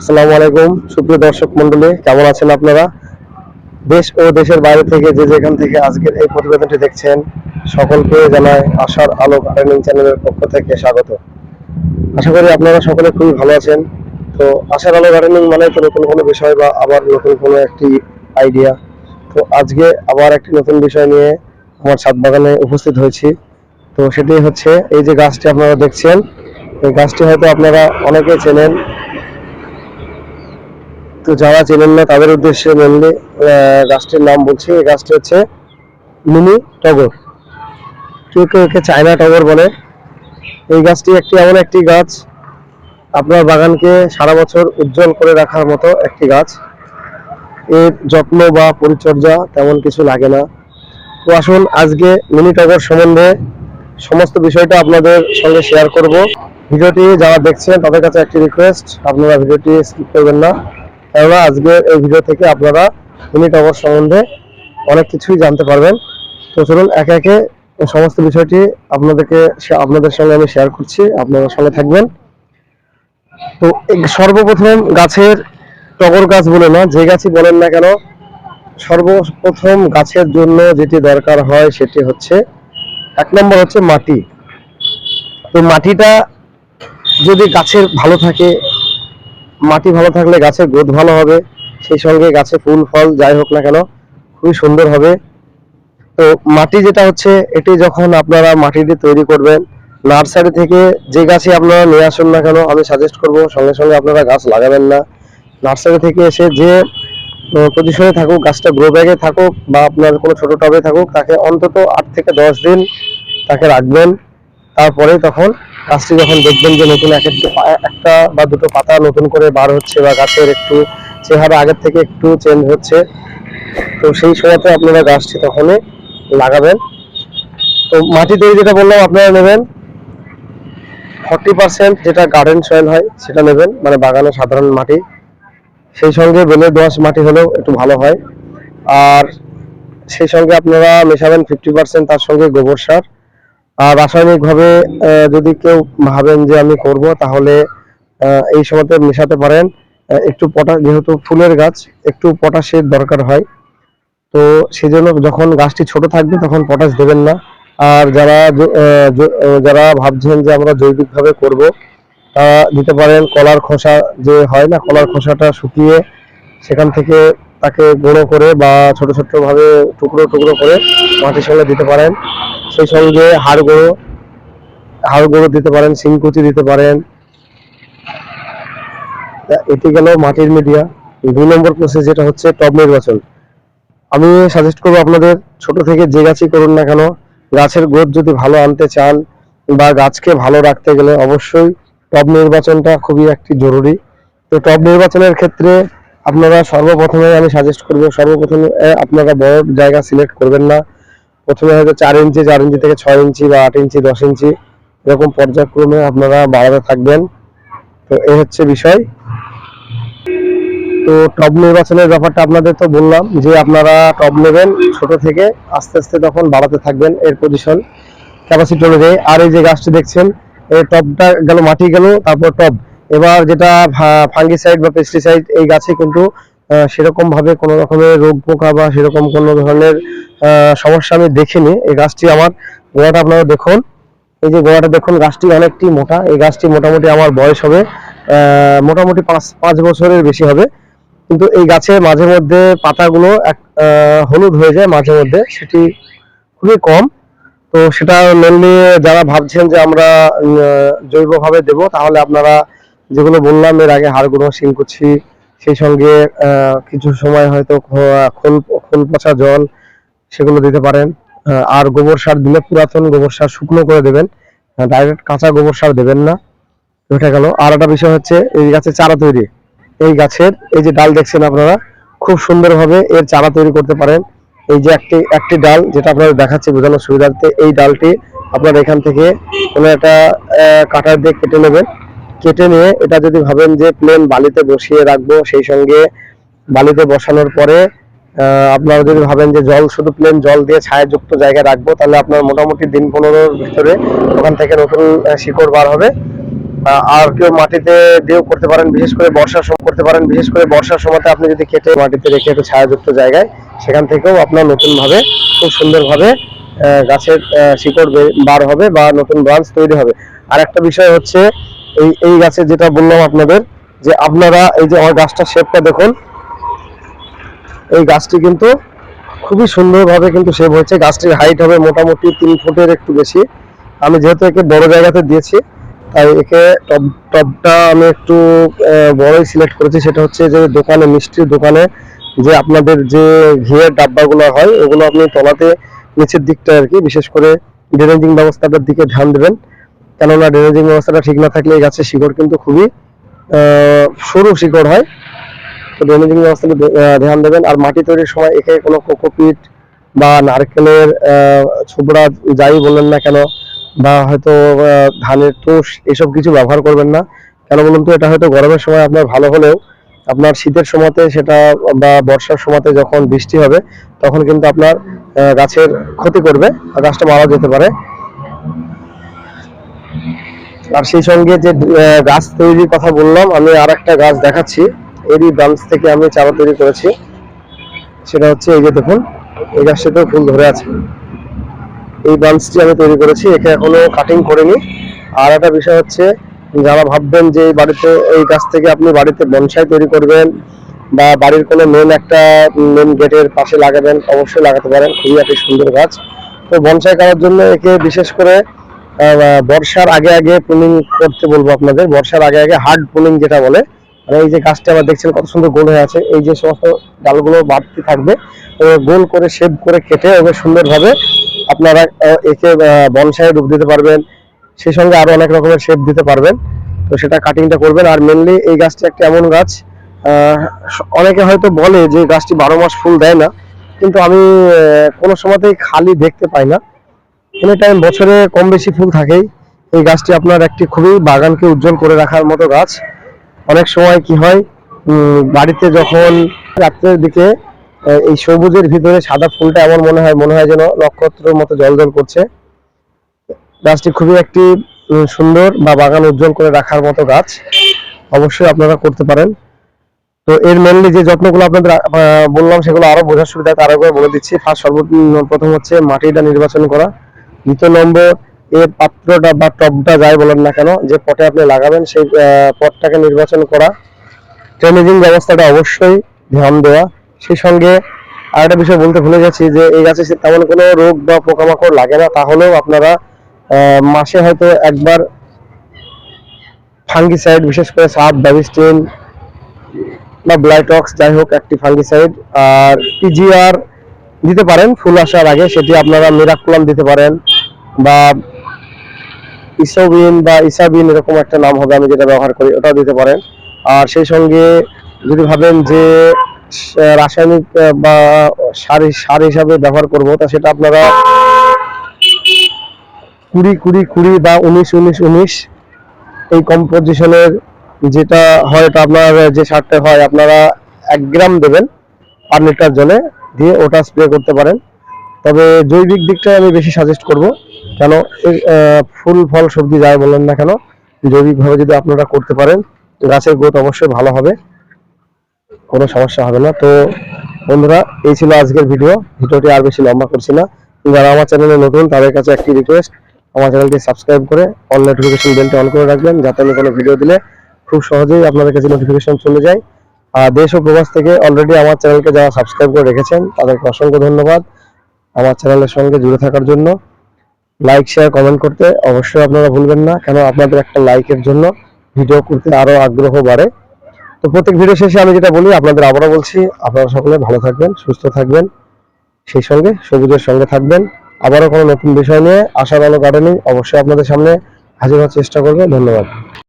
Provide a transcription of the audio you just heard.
আসসালামু আলাইকুম, সুপ্রিয় দর্শক মন্ডলী, কেমন আছেন আপনারা? দেশ ও দেশের বাইরে থেকে যে যেখান থেকে আজকের এই প্রতিবেদনটি দেখছেন, সকলকে জানাই আশার আলো গার্ডেনিং চ্যানেলের পক্ষ থেকে স্বাগত। আশা করি আপনারা সকলে খুবই ভালো আছেন। তো আশার আলো গার্ডেনিং মানে তো নতুন কোনো বিষয় বা আবার নতুন কোনো একটি আইডিয়া তো আজকে আবার একটি নতুন বিষয় নিয়ে আমার ছাদ বাগানে উপস্থিত হয়েছি। তো সেটি হচ্ছে এই যে গাছটি আপনারা দেখছেন, এই গাছটি হয়তো আপনারা অনেকে চেনেন তো যারা চেনেন না, তাদের উদ্দেশ্যে মেনলি গাছটির নাম বলছি। এই গাছটি হচ্ছে মিনি টগর। কেউ কেউ একে চায়না টগর বলে। এই গাছটি একটি এমন একটি গাছ, আপনার বাগানকে সারা বছর উজ্জ্বল করে রাখার মতো একটি গাছ। এর যত্ন বা পরিচর্যা তেমন কিছু লাগে না। তো আসুন, আজকে মিনি টগর সম্বন্ধে সমস্ত বিষয়টা আপনাদের সঙ্গে শেয়ার করব। ভিডিওটি যারা দেখছেন, তাদের কাছে একটি রিকোয়েস্ট আপনারা ভিডিওটি স্কিপ করবেন না। কেননা আজকে এই ভিডিও থেকে আপনারা মিনি টগর সম্বন্ধে অনেক কিছুই জানতে পারবেন। তো চলুন, একে একে সমস্ত বিষয়টি আপনাদেরকে আপনাদের সঙ্গে আমি শেয়ার করছি। আপনারা সঙ্গে থাকবেন। তো সর্বপ্রথম গাছের টগর গাছ বলে না, যে গাছই বলেন না কেন, সর্বপ্রথম গাছের জন্য যেটি দরকার হয় সেটি হচ্ছে, এক নম্বর হচ্ছে মাটি। তো মাটিটা যদি গাছের ভালো থাকে মাটি ভালো থাকলে গাছের গ্রোথ ভালো হবে, সেই সঙ্গে গাছে ফুল, ফল, যাই হোক না কেন, খুবই সুন্দর হবে। তো মাটি যেটা হচ্ছে, এটি যখন আপনারা মাটিটি তৈরি করবেন, নার্সারি থেকে যে গাছই আপনারা নিয়ে আসুন না কেন, আমি সাজেস্ট করব সঙ্গে সঙ্গে আপনারা গাছ লাগাবেন না। নার্সারি থেকে এসে যে পজিশনে থাকুক, গাছটা গ্রো ব্যাগে থাকুক, বা আপনার কোনো ছোটো টবে থাকুক, তাকে অন্তত আট থেকে দশ দিন তাকে রাখবেন। তারপরে তখন গাছটি যখন দেখবেন যে নতুন এক একটা বা দুটো পাতা নতুন করে বার হচ্ছে বা গাছের একটু চেহারা আগের থেকে একটু চেঞ্জ হচ্ছে, তো সেই সময়তে আপনারা গাছটি তখনই লাগাবেন। তো মাটি তৈরি যেটা বললাম, আপনারা নেবেন ফর্টি পার্সেন্ট যেটা গার্ডেন সয়েল হয়, সেটা নেবেন মানে বাগানের সাধারণ মাটি। সেই সঙ্গে বেলে দোআঁশ মাটি হলেও একটু ভালো হয়। আর সেই সঙ্গে আপনারা মেশাবেন ফিফটি পার্সেন্ট তার সঙ্গে গোবর সার। রাসায়নিকভাবে যদি কেউ ভাবেন যে আমি করব, তাহলে এই সময়তে মেশাতে পারেন। একটু পটা, যেহেতু ফুলের গাছ, একটু পটাশের দরকার হয়। তো সেজন্য যখন গাছটি ছোট থাকবে, তখন পটাশ দেবেন না। আর যারা যারা ভাবছেন যে আমরা জৈবিকভাবে করব, তারা দিতে পারেন কলার খোসা যে হয় না, কলার খোসাটা শুকিয়ে সেখান থেকে তাকে গুঁড়ো করে বা ছোট ছোট ভাবে টুকরো টুকরো করে মাটির সঙ্গে দিতে পারেন। সেই সঙ্গে হাড় গুঁড়ো হাড় গুঁড়ো দিতে পারেন, শিংকুচি দিতে পারেন। এটি গেল মাটির মিডিয়া। দুই নম্বর প্রসেস যেটা হচ্ছে টব নির্বাচন। আমি সাজেস্ট করব আপনাদের ছোট থেকে যে গাছই করুন না কেন, গাছের গ্রোথ যদি ভালো আনতে চান বা গাছকে ভালো রাখতে গেলে অবশ্যই টব নির্বাচনটা খুবই একটি জরুরি। তো টব নির্বাচনের ক্ষেত্রে আপনারা সর্বপ্রথমে আমি সাজেস্ট করব, সর্বপ্রথমে আপনারা বড় জায়গা সিলেক্ট করবেন না। প্রথমে হয়তো চার ইঞ্চি চার ইঞ্চি থেকে ছয় ইঞ্চি বা আট ইঞ্চি, দশ ইঞ্চি, এরকম পর্যায়ক্রমে আপনারা বাড়াতে থাকবেন। তো এই হচ্ছে বিষয়। তো টব নির্বাচনের ব্যাপারটা আপনাদের তো বললাম যে আপনারা টব নেবেন ছোট থেকে, আস্তে আস্তে তখন বাড়াতে থাকবেন এর পজিশন ক্যাপাসিটি অনুযায়ী। আর এই যে গাছটি দেখছেন এই টবটা গেল, মাটি গেল, তারপর টব এবার যেটা ফাঙ্গিসাইড বা পেস্টিসাইড এই গাছে কিন্তু সেরকম ভাবে কোনো রকমের রোগ পোকা বা সেরকম কোনো ধরনের সমস্যা আমি দেখিনি। এই গাছটি আমার গোড়াটা আপনারা দেখুন। এই যে গোড়াটা দেখুন, গাছটি অনেকটি মোটা। এই গাছটি মোটামুটি আমার বয়স হবে মোটামুটি পাঁচ পাঁচ বছরের বেশি হবে। কিন্তু এই গাছে মাঝে মধ্যে পাতাগুলো এক হলুদ হয়ে যায় মাঝে মধ্যে, সেটি খুবই কম। তো সেটা মেনলি যারা ভাবছেন যে আমরা জৈবভাবে দেব, তাহলে আপনারা যেগুলো বললাম, এর আগে হাড়গুঁড়ো শিংকুচি সেই সঙ্গে কিছু সময় হয়তো খোল খোল পচা জল সেগুলো দিতে পারেন। আর গোবর সার দিলে পুরাতন গোবর সার শুকনো করে দেবেন। ডাইরেক্ট কাঁচা গোবর সার দেবেন না। এটা গেল। আর একটা বিষয় হচ্ছে, এই গাছের চারা তৈরি। এই গাছের, এই যে ডাল দেখছেন আপনারা, খুব সুন্দরভাবে এর চারা তৈরি করতে পারেন। এই যে একটি একটি ডাল, যেটা আপনাদের দেখাচ্ছি বোঝানোর সুবিধার্থে, এই ডালটি আপনারা এখান থেকে কোনো একটা কাটার দিয়ে কেটে নেবেন। কেটে নিয়ে এটা যদি ভাবেন যে প্লেন বালিতে বসিয়ে রাখব, সেই সঙ্গে বালিতে বসানোর পরে আপনারা যদি ভাবেন যে জল, শুধু প্লেন জল দিয়ে ছায়াযুক্ত জায়গায় রাখব, তাহলে আপনার মোটামুটি দিন পনেরোর ভিতরে ওখান থেকে নতুন শিকড় বার হবে। আর কেউ মাটিতে দিয়েও করতে পারেন, বিশেষ করে বর্ষার সময় করতে পারেন। বিশেষ করে বর্ষার সময়তে আপনি যদি কেটে মাটিতে রেখে একটু ছায়াযুক্ত জায়গায়, সেখান থেকেও আপনার নতুনভাবে খুব সুন্দরভাবে গাছের শিকড় বার হবে বা নতুন ব্রাঞ্চ তৈরি হবে। আর একটা বিষয় হচ্ছে এই এই গাছে যেটা বললাম আপনাদের, যে আপনারা এই যে আমার গাছটার শেপটা দেখুন, এই গাছটি কিন্তু খুবই সুন্দরভাবে কিন্তু শেপ হয়েছে। গাছটির হাইট হবে মোটামুটি তিন ফুটের একটু বেশি। আমি যেহেতু একে বড় জায়গাতে দিয়েছি, তাই একে টব টবটা আমি একটু বড়ই সিলেক্ট করেছি। সেটা হচ্ছে যে দোকানে, মিষ্টির দোকানে যে আপনাদের যে ঘিয়ের ডাব্বাগুলো হয়, ওগুলো আপনি তলাতে নিচের দিকটা আর কি, বিশেষ করে ড্রেনেজিং ব্যবস্থাটার দিকে ধ্যান দেবেন। কেননা ড্রেনেজিং ব্যবস্থাটা ঠিক না থাকলে এই গাছের শিকড় কিন্তু খুবই সরু শিকড় হয়। তো ড্রেনেজিং ব্যবস্থাটা ধ্যান দেবেন। আর মাটি তৈরির সময় একে কোনো কোকোপিট বা নারকেলের ছোবড়া যাই বললেন না কেন, বা হয়তো ধানের তুষ এসব কিছু ব্যবহার করবেন না। কেন বলুন তো, এটা হয়তো গরমের সময় আপনার ভালো হলেও আপনার শীতের সময়তে সেটা বা বর্ষার সময়তে যখন বৃষ্টি হবে, তখন কিন্তু আপনার গাছের ক্ষতি করবে, আর গাছটা মারা যেতে পারে। আর সেই সঙ্গে যে গাছ তৈরির কথা বললাম, আমি আর একটা গাছ দেখাচ্ছি। এরই ব্রাঞ্চ থেকে আমি চারা তৈরি করেছি। সেটা হচ্ছে এই যে দেখুন, এই গাছটাতেও ফুল ধরে আছে। এই ব্রাঞ্চটি আমি তৈরি করেছি, একে এখনও কাটিং করিনি। আর একটা বিষয় হচ্ছে, যারা ভাববেন যে এই বাড়িতে, এই গাছ থেকে আপনি বাড়িতে বনসাই তৈরি করবেন বা বাড়ির কোনো মেন একটা মেন গেটের পাশে লাগাবেন, অবশ্যই লাগাতে পারেন। খুবই একটি সুন্দর গাছ। তো বনসাই করার জন্য একে বিশেষ করে বর্ষার আগে আগে পুলিং করতে বলব আপনাদের। বর্ষার আগে আগে হার্ড পুলিং যেটা বলে মানে এই যে গাছটা আবার দেখছেন কত সুন্দর গোল হয়ে আছে, এই যে সমস্ত ডালগুলো বাড়তি থাকবে গোল করে শেপ করে কেটে ওকে সুন্দরভাবে আপনারা একে বনসাই রূপ দিতে পারবেন, সেই সঙ্গে আরও অনেক রকমের শেপ দিতে পারবেন। তো সেটা কাটিংটা করবেন, আর মেনলি এই গাছটি একটা এমন গাছ অনেকে হয়তো বলে যে গাছটি বারো মাস ফুল দেয় না, কিন্তু আমি কোনো সময়তেই খালি দেখতে পাই না। এনি টাইম বছরে কম বেশি ফুল থাকেই। এই গাছটি আপনার একটি খুবই বাগানকে উজ্জ্বল করে রাখার মতো গাছ। অনেক সময় কি হয় বাড়িতে যখন রাত্রের দিকে এই সবুজের ভিতরে সাদা ফুলটা এমন মনে হয় মনে হয় যেন নক্ষত্রের মতো জল করছে। গাছটি খুবই একটি সুন্দর বা বাগান উজ্জ্বল করে রাখার মতো গাছ। অবশ্যই আপনারা করতে পারেন। তো এর মেনলি যে যত্নগুলো আপনাদের বললাম সেগুলো আরও বোঝার সুবিধা তার আগে বলে দিচ্ছি। ফার্স্ট সর্বপ্রথম হচ্ছে মাটিটা নির্বাচন করা। দ্বিতীয় নম্বর এর পাত্রটা বা টবটা যাই বলেন না কেন, যে পটে আপনি লাগাবেন, সেই পটটাকে নির্বাচন করা। ড্রেনেজিং ব্যবস্থাটা অবশ্যই ধ্যান দেওয়া। সেই সঙ্গে আর একটা বিষয় বলতে ভুলে গেছি যে, এই গাছে তেমন কোনো রোগ বা পোকামাকড় লাগে না, তাহলেও আপনারা মাসে হয়তো একবার ফাঙ্গিসাইড বিশেষ করে সাপ ব্যাবিস্টিন বা ব্লাইটক্স, যাই হোক, একটি ফাঙ্গিসাইড আর পিজিআর দিতে পারেন, ফুল আসার আগে, সেটি আপনারা মিরাকুলাম দিতে পারেন। বা ইসোবিন বা ইসাবিন এরকম একটা নাম হবে আমি যেটা ব্যবহার করি, ওটাও দিতে পারেন। আর সেই সঙ্গে যদি ভাবেন যে রাসায়নিক বা সার সার হিসাবে ব্যবহার করব, তা সেটা আপনারা কুড়ি কুড়ি কুড়ি বা উনিশ উনিশ উনিশ এই কম্পোজিশনের যেটা হয় এটা আপনার যে সারটা হয়, আপনারা এক গ্রাম দেবেন পার লিটার জলে, দিয়ে ওটা স্প্রে করতে পারেন। তবে জৈবিক দিকটা আমি বেশি সাজেস্ট করব। কেন? ফুল, ফল, সবজি যাই বলেন না কেন, জৈবিকভাবে যদি আপনারা করতে পারেন, গাছের গ্রোথ অবশ্যই ভালো হবে, কোনো সমস্যা হবে না। তো বন্ধুরা, এই ছিল আজকের ভিডিও ভিডিওটি আর বেশি লম্বা করছি না। যারা আমার চ্যানেলে নতুন, তাদের কাছে একটি রিকোয়েস্ট আমার চ্যানেলটি সাবস্ক্রাইব করে অল নোটিফিকেশন বেলটা অন করে রাখবেন, যাতে আমি কোনো ভিডিও দিলে খুব সহজেই আপনাদের কাছে নোটিফিকেশন চলে যায়। আর দেশ ও প্রবাস থেকে অলরেডি আমার চ্যানেলকে যারা সাবস্ক্রাইব করে রেখেছেন, তাদেরকে অসংখ্য ধন্যবাদ। আমার চ্যানেলের সঙ্গে জুড়ে থাকার জন্য। লাইক শেয়ার কমেন্ট করতে অবশ্যই আপনারা ভুলবেন না, কেন আপনাদের একটা লাইকের জন্য ভিডিও করতে আরও আগ্রহ বাড়ে। তো প্রত্যেক ভিডিও শেষে আমি যেটা বলি, আপনাদের আবারও বলছি, আপনারা সকলে ভালো থাকবেন, সুস্থ থাকবেন, সেই সঙ্গে সবুজের সঙ্গে থাকবেন। আবারও কোনো নতুন বিষয় নিয়ে আশার আলো গার্ডেনিং অবশ্যই আপনাদের সামনে হাজির হওয়ার চেষ্টা করবে। ধন্যবাদ।